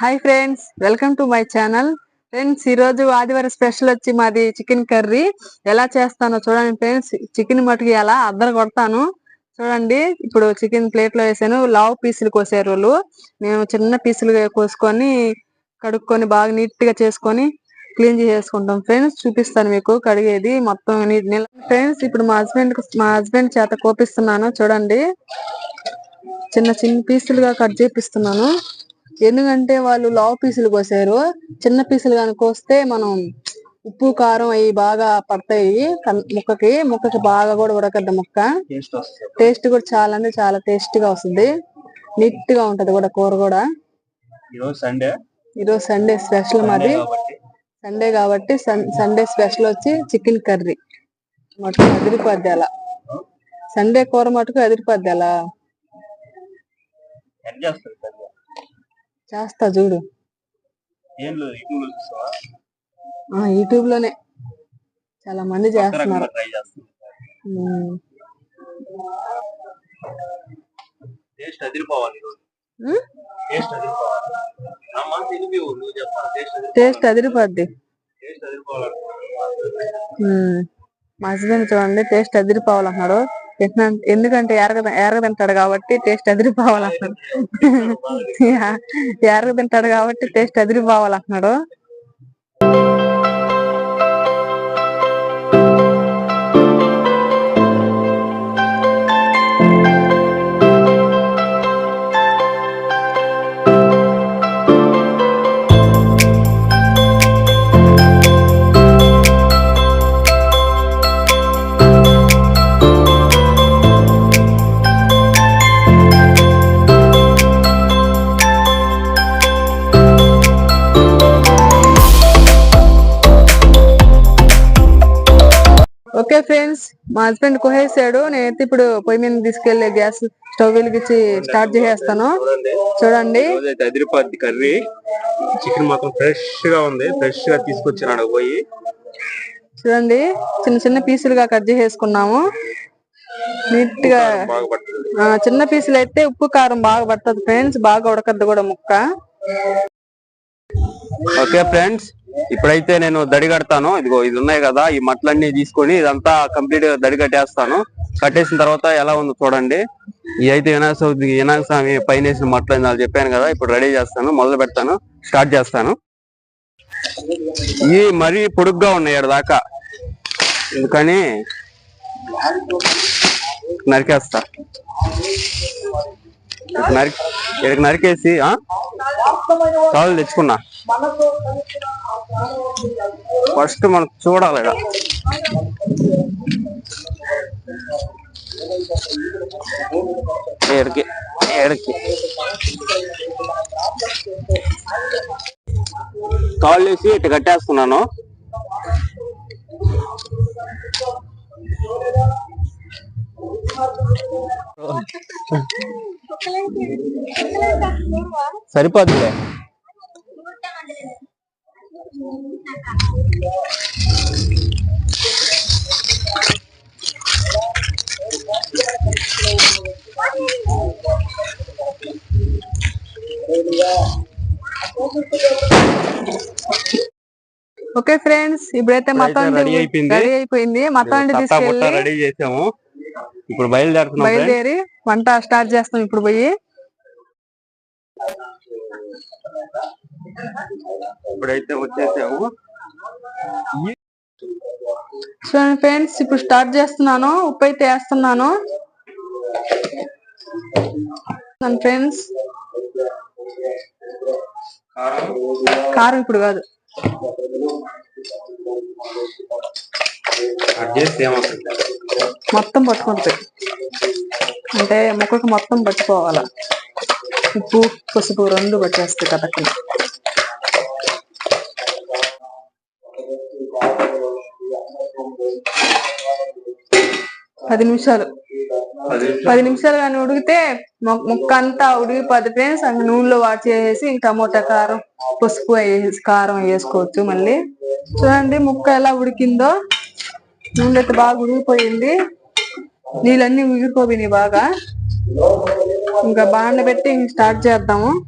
Hi friends welcome to my channel friends ఈ రోజు ఆదివారం స్పెషల్ వచ్చి మాది చికెన్ కర్రీ ఎలా చేస్తానో చూడండి ఫ్రెండ్స్ చికెన్ మటుకు ఎలా అద్దరు కొడతాను. చూడండి ఇప్పుడు చికెన్ ప్లేట్లో వేసాను. లావ్ పీసులు కోసారు వాళ్ళు. మేము చిన్న పీసులుగా కోసుకొని కడుక్కొని బాగా నీట్గా చేసుకొని క్లీన్ చేసుకుంటాం ఫ్రెండ్స్ చూపిస్తాను మీకు కడిగేది మొత్తం నీట్ ఫ్రెండ్స్ ఇప్పుడు మా హస్బెండ్ మా హస్బెండ్ చేత కోపిస్తున్నాను. చూడండి చిన్న చిన్న పీసులుగా కట్ చేపిస్తున్నాను. ఎందుకంటే వాళ్ళు లావ్ పీసులు కోసారు. చిన్న పీసులు కానీ కోస్తే మనం ఉప్పు కారం అవి బాగా పడతాయి. ముక్కకి ముక్కకి బాగా కూడా ఉడకద్ద ముక్క. టేస్ట్ కూడా చాలా అంటే చాలా టేస్ట్గా వస్తుంది. నీట్గా ఉంటది కూడా కూర కూడా. ఈరోజు సండే ఈరోజు సండే స్పెషల్ మాది. సండే కాబట్టి సండే స్పెషల్ వచ్చి చికెన్ కర్రీ మటుకు అదిరిపోద్ది అలా. సండే కూర మటుకు అదిరిపోద్ది అలా. చేస్తా చూడు. యూట్యూబ్లోనే చాలా మంది చేస్తున్నారు. టేస్ట్ అదిరిపోవాలి? టేస్ట్ అదిరిపోవాలి. అమ్మ తినిపి నువ్వు చెప్పాలి. టేస్ట్ అదిరి టేస్ట్ అదిరిపోద్ది. టేస్ట్ అదిరిపోవాలి ఉమ్. మా హస్బెండ్ చూడండి టేస్ట్ అదిరిపోవాలన్నాడు ఎందుకంటే ఎరగ ఎరగదంటాడు కాబట్టి టేస్ట్ అదిరిపోవాలన్నాడు. యా, ఎరగదంటాడు కాబట్టి టేస్ట్ అదిరిపోవాలన్నాడు. మా హస్బెండ్ కోసేసాడు నేనైతే ఇప్పుడు పొయ్యి మీద తీసుకెళ్ళి గ్యాస్ స్టవ్ వెలిగించి స్టార్ట్ చేసేస్తాను. చూడండి. అదిరిపోద్ది కర్రీ. చికెన్ మాత్రం ఫ్రెష్గా ఉంది. ఫ్రెష్గా తీసుకొచ్చినాడు పోయి. చూడండి. చిన్న చిన్న పీసులుగా కట్ చేసేసుకున్నాము. నీట్గా చిన్న పీసులు అయితే ఉప్పు కారం బాగా పడుతుంది ఫ్రెండ్స్. బాగా ఉడకద్దు కూడా ముక్క. Okay friends. ఇప్పుడైతే నేను దడి కడతాను. ఇదిగో ఇది ఉన్నాయి కదా ఈ మట్లన్నీ తీసుకొని ఇదంతా కంప్లీట్గా దడి కట్టేస్తాను. కట్టేసిన తర్వాత ఎలా ఉందో చూడండి. ఇది అయితే వినాయక చవితి వినాయక స్వామి పైన వేసిన మట్లు చెప్పాను కదా ఇప్పుడు రెడీ చేస్తాను మొదలు పెడతాను స్టార్ట్ చేస్తాను. ఇవి మరీ పొడుగ్గా ఉన్నాయి దాకా. ఎందుకని? నరికేస్తా. నరికి ఇక్కడికి నరికేసి కాళ్ళు తెచ్చుకున్నా. ఫస్ట్ మనం చూడాలి ఈడ. ఏడికి ఏడికి. కాల్ వేసి ఇటు కట్టేస్తున్నాను. సరిపోద్దిలే. ఓకే ఫ్రెండ్స్ ఇప్పుడైతే అయిపోయింది. రెడీ అయిపోయింది. తీసుకెళ్ళి రెడీ చేసాము. ఇప్పుడు బయలుదేరుతున్నాం. బయలుదేరి వంట స్టార్ట్ చేస్తాం ఇప్పుడు పోయి. ఇప్పుడైతే వచ్చేసాము చూడండి ఫ్రెండ్స్ ఇప్పుడు స్టార్ట్ చేస్తున్నాను. ఉప్పు అయితే వేస్తున్నాను. ఫ్రెండ్స్ కారం ఇప్పుడు కాదు. కట్ చేస్తే ఏమవుతుంది? మొత్తం పట్టుకుంటుంది అంటే ముక్కకు మొత్తం పట్టుకోవాల? ఉప్పు పసుపు రెండు పట్టేస్తాయి కథకి పది నిమిషాలు. పది నిమిషాలు. కానీ ఉడికితే ముక్క అంతా ఫ్రెండ్స్ అంక నూనెలో వాట్ చేసేసి ఇంక టమోటా కారం పసుపు కారం వేసుకోవచ్చు మళ్ళీ. చూడండి ముక్క ఎలా ఉడికిందో. నూనె అయితే బాగా ఉడికిపోయింది. నీళ్ళన్నీ ఉగిరిపోయినాయి బాగా. ఇంకా బాండ పెట్టి స్టార్ట్ చేద్దాము.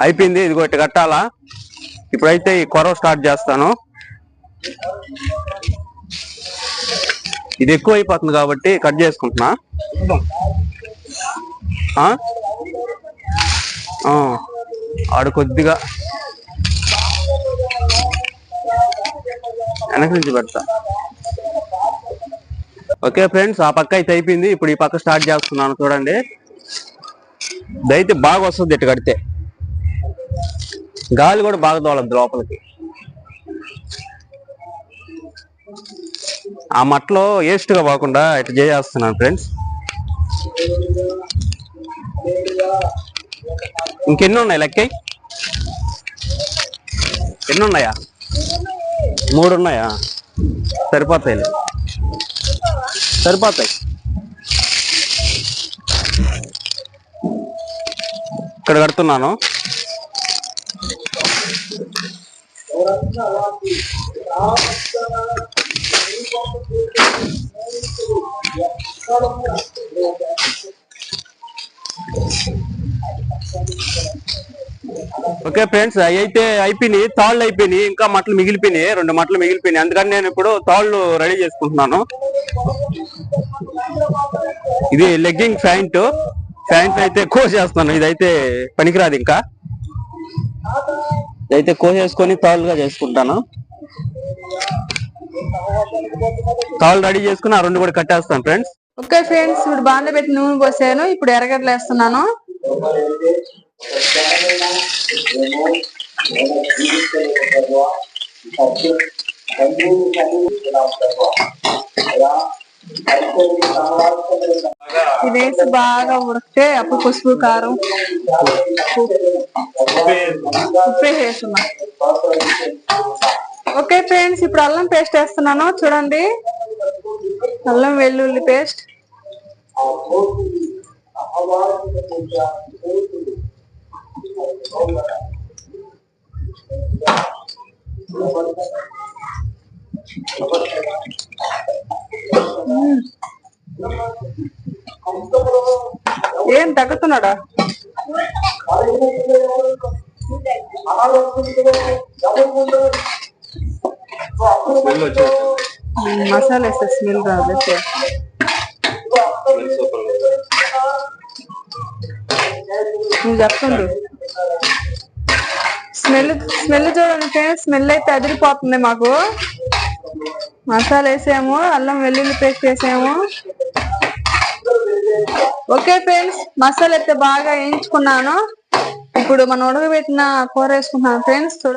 అయిపోయింది. ఇదిగో ఒకటి కట్టాలా? ఇప్పుడైతే ఈ కొరవ స్టార్ట్ చేస్తాను. ఇది ఎక్కువ అయిపోతుంది కాబట్టి కట్ చేసుకుంటున్నా. ఆ. ఆడు కొద్దిగా వెనక నుంచి పెడతా. ఓకే ఫ్రెండ్స్ ఆ పక్క అయితే అయిపోయింది. ఇప్పుడు ఈ పక్క స్టార్ట్ చేస్తున్నాను చూడండి. ఇదైతే బాగా వస్తుంది ఇటు కడితే. గాలి కూడా బాగా తోలద్దు లోపలికి. ఆ మట్లో వేస్ట్గా పోకుండా ఇటు చేస్తున్నాను ఫ్రెండ్స్. ఇంకెన్ని ఉన్నాయి లెక్క? ఎన్ని ఉన్నాయా? మూడు ఉన్నాయా? సరిపోతాయి. సరిపోతాయి. ఇక్కడ కడుతున్నాను. ఓకే ఫ్రెండ్స్ అవి అయితే అయిపోయినాయి తాళ్ళు అయిపోయినాయి ఇంకా మటలు మిగిలిపోయినాయి రెండు మటలు మిగిలిపోయినాయి. అందుకని నేను ఇప్పుడు తాళ్ళు రెడీ చేసుకుంటున్నాను. ఇది లెగ్గింగ్ ప్యాంట్ ప్యాంట్ అయితే కోసేస్తాను ఇదైతే పనికిరాదు ఇంకా. ఇదైతే కోసేసుకొని తాళ్ళుగా చేసుకుంటాను. తాళ్ళు రెడీ చేసుకుని ఆ రెండు కూడా కట్టేస్తాను ఫ్రెండ్స్. ఓకే ఫ్రెండ్స్ ఇప్పుడు బాగానే పెట్టి నూనె పోసాను. ఇప్పుడు ఎర్రగడ్డలు వేస్తున్నాను. ఇది వేసి బాగా ఉడికితే అప్పుడు పసుపు కారం ఉప్పే వేస్తున్నా. ఓకే ఫ్రెండ్స్ ఇప్పుడు అల్లం పేస్ట్ వేస్తున్నాను. చూడండి. అల్లం వెల్లుల్లి పేస్ట్. ఏం తగ్గుతున్నాడా? మసాలా వేస్తే స్మెల్ రాదు నువ్వు చెప్పండి. స్మెల్ స్మెల్ చూడండి ఫ్రెండ్స్ స్మెల్ అయితే అదిరిపోతుంది మాకు. మసాలా వేసాము అల్లం వెల్లుల్లి పేస్ట్ వేసాము ఓకే ఫ్రెండ్స్ మసాలా అయితే బాగా వేయించుకున్నాను. ఇప్పుడు మనం ఉడకబెట్టిన కూర వేసుకుంటున్నాను ఫ్రెండ్స్ చూడ.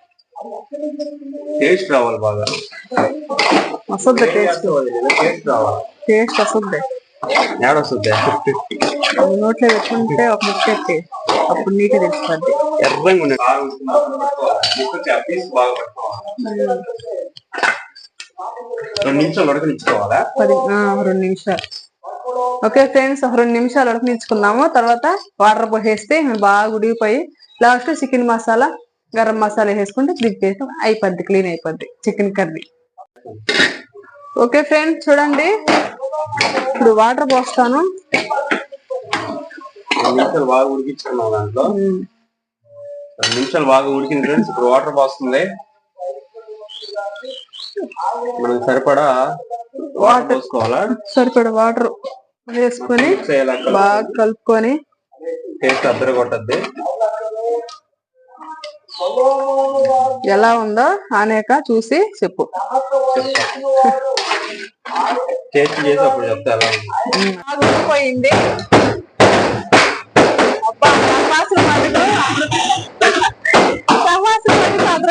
టేస్ట్ రావాలి బాగా. వస్తుంది టేస్ట్. టేస్ట్ రావాలి? టేస్ట్ వస్తుంది ఏడొస్తుంది? నోట్లో పెట్టుకుంటే ఒక ముక్క ఎత్తి అప్పుడు నీట్గా తెలుస్తుంది. ఎర్రంగా రెండు నిమిషాలు ఉడకనిచ్చుకోవాలా? పది రెండు నిమిషాలు. ఓకే ఫ్రెండ్స్ రెండు నిమిషాలు ఉడకనిచ్చుకున్నాము. తర్వాత వాటర్ పోసేస్తే బాగా ఉడికిపోయి లాస్ట్ చికెన్ మసాలా గరం మసాలా వేసుకుంటే దిప్పేసి అయిపోద్ది క్లీన్ అయిపోద్ది చికెన్ కర్రీ ఓకే ఫ్రెండ్స్ చూడండి. ఇప్పుడు వాటర్ పోస్తాను. నిమిషాలు బాగా ఉడికించుకున్నాం దాంట్లో. నిమిషాలు బాగా ఉడికింది ఫ్రెండ్స్ ఇప్పుడు వాటర్ పోస్తుంది. మనం సరిపడా వాటర్ పోసుకోవాలా? సరిపడా వాటర్ వేసుకొని బాగా కలుపుకొని టేస్ట్ అద్దరు కొట్టద్ది ఎలా ఉందో అనేక చూసి చెప్పు. పోయింది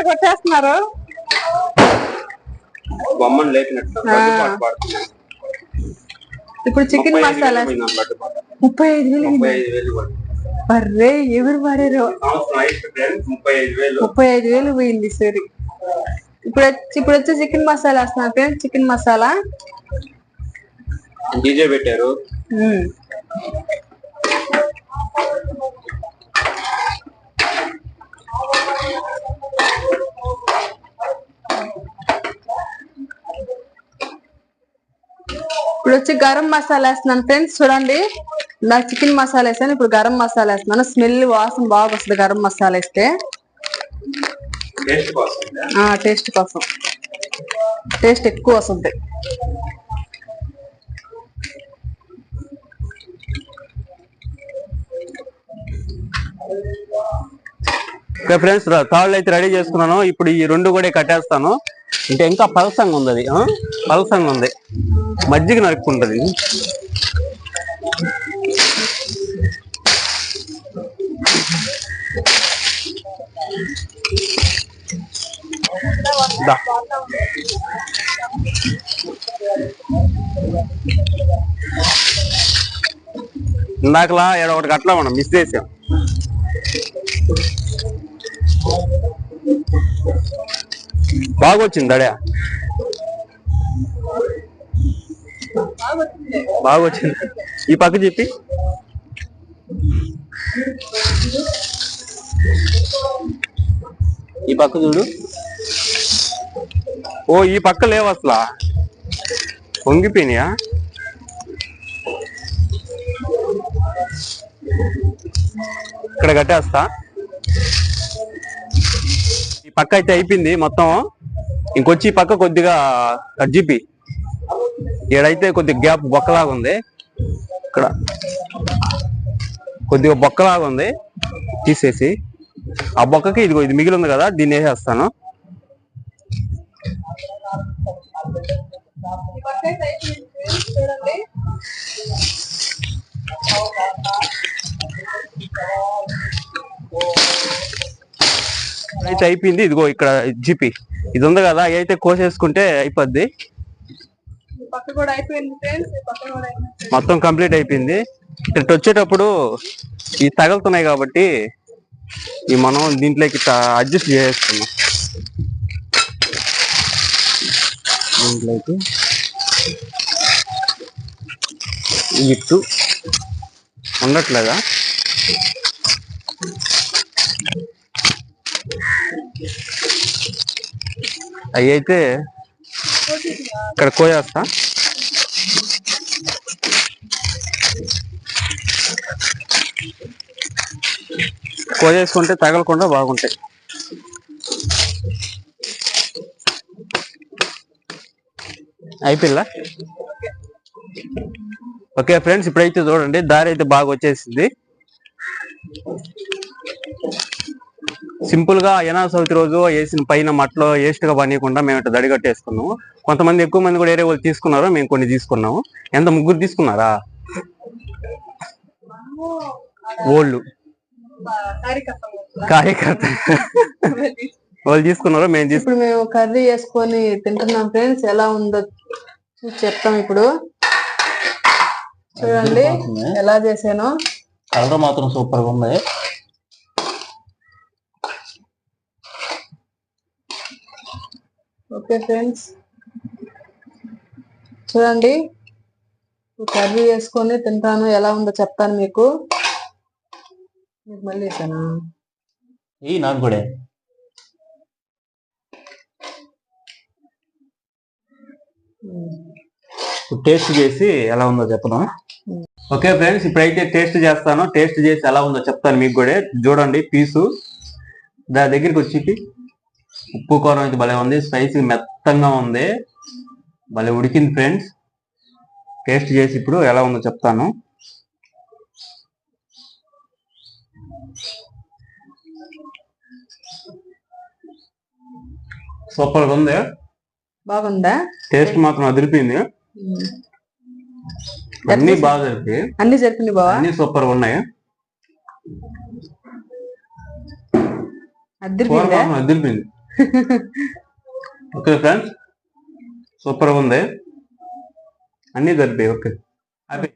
కొట్టేస్తున్నారు ఇప్పుడు చికెన్ మసాలా. ముప్పై ఐదు వేలు ముప్పై ఐదు వేలు బర్రే ఎవరు పాడారు ముప్పై ఐదు వేలు పోయింది సరి ఇప్పుడు ఇప్పుడు వచ్చి చికెన్ మసాలా వేస్తున్నా ఫ్రెండ్స్ చికెన్ మసాలా? డీజే పెట్టారు. ఇప్పుడు వచ్చి గరం మసాలా వేస్తున్నాను ఫ్రెండ్స్ చూడండి. నా చికెన్ మసాలా వేసాను ఇప్పుడు గరం మసాలా వేస్తున్నాను. స్మెల్ వాసన బాగా వస్తుంది గరం మసాలా వేస్తే. టేస్ట్ కోసం ఆ టేస్ట్ కోసం. టేస్ట్ ఎక్కువ వస్తుంది. ఓకే ఫ్రెండ్స్ తాళ్ళు అయితే రెడీ చేసుకున్నాను. ఇప్పుడు ఈ రెండు కూడా కట్టేస్తాను. అంటే ఇంకా పలసంగా ఉంది అది ఆ? పలసంగా ఉంది. మజ్జిగ నరుక్కుంటది. దా. ఇందాకలా ఏడో ఒకటి కట్టలా మనం మిస్ చేసాం. బాగా వచ్చింది దడా బాగా వచ్చింది ఈ పక్క చెప్పి. ఈ పక్క చూడు. ఓ ఈ పక్క లేవు అసలు. పొంగిపోయినాయా? ఇక్కడ కట్టేస్తా. ఈ పక్క అయితే అయిపోయింది మొత్తం. ఇంకొచ్చి ఈ పక్క కొద్దిగా జీపి ఈడైతే కొద్దిగా గ్యాప్ బొక్కలాగా ఉంది. ఇక్కడ కొద్దిగా బొక్కలాగా ఉంది. తీసేసి. ఆ బొక్కకి ఇదిగో ఇది మిగిలి ఉంది కదా దీన్ని వేసేస్తాను. చూడండి అయితే అయిపోయింది. ఇదిగో ఇక్కడ జిపి. ఇది ఉంది కదా అయితే కోసేసుకుంటే అయిపోద్ది. మొత్తం కంప్లీట్ అయిపోయింది. ఇక్కడ వచ్చేటప్పుడు ఈ తగులుతున్నాయి కాబట్టి ఈ మనం దీంట్లోకి అడ్జస్ట్ చేసేస్తున్నాం అయితే జుట్టు ఉండట్లేదా? అవి అయితే ఇక్కడ కోయేస్తా కోసేసుకుంటే తగలకుండా బాగుంటాయి. అయిపోయిందా? ఓకే ఫ్రెండ్స్ ఇప్పుడైతే చూడండి దారి అయితే బాగా వచ్చేసింది. సింపుల్గా యనా చవితి రోజు వేసిన పైన మట్లో వేస్ట్గా పనియకుండా మేము ఇట్లా దడిగట్టేసుకున్నాము. కొంతమంది ఎక్కువ మంది కూడా వేరే వాళ్ళు తీసుకున్నారు మేము కొన్ని తీసుకున్నాము. ఎంత ముగ్గురు తీసుకున్నారా? ఓళ్ళు. కార్యకర్త. వాళ్ళు తీసుకున్నారు మేము ఇప్పుడు మేము కర్రీ వేసుకొని తింటున్నాం ఫ్రెండ్స్. ఎలా ఉందో చూసి చెప్తాం ఇప్పుడు. చూడండి ఎలా చేశాను కలర్ మాత్రం సూపర్గా ఉంది. Okay friends. చూడండి. కర్రీ వేసుకొని తింటాను. ఎలా ఉందో చెప్తాను మీకు. మీకు మళ్ళీ వేసానా? ఈ నాకు కూడా. టేస్ట్ చేసి ఎలా ఉందో చెప్పను? ఓకే ఫ్రెండ్స్ ఇప్పుడైతే టేస్ట్ చేస్తాను. టేస్ట్ చేసి ఎలా ఉందో చెప్తాను మీకు కూడా. చూడండి పీసు. దాని దగ్గరికి వచ్చి ఉప్పు కారం అయితే భలే ఉంది. స్పైసీ మెత్తంగా ఉంది. భలే ఉడికింది ఫ్రెండ్స్. టేస్ట్ చేసి ఇప్పుడు ఎలా ఉందో చెప్తాను. సూపర్గా ఉంది. బాగుందా? టేస్ట్ మాత్రం అదిరిపోయింది. అన్ని బాగా జరిపి అన్ని జరిపింది బావా? అన్ని సూపర్ ఉన్నాయి. అదిరిపోయింది? ఓకే ఫ్రెండ్స్ సూపర్ ఉంది. అన్ని దొరికాయి ఓకే. హ్యాపీ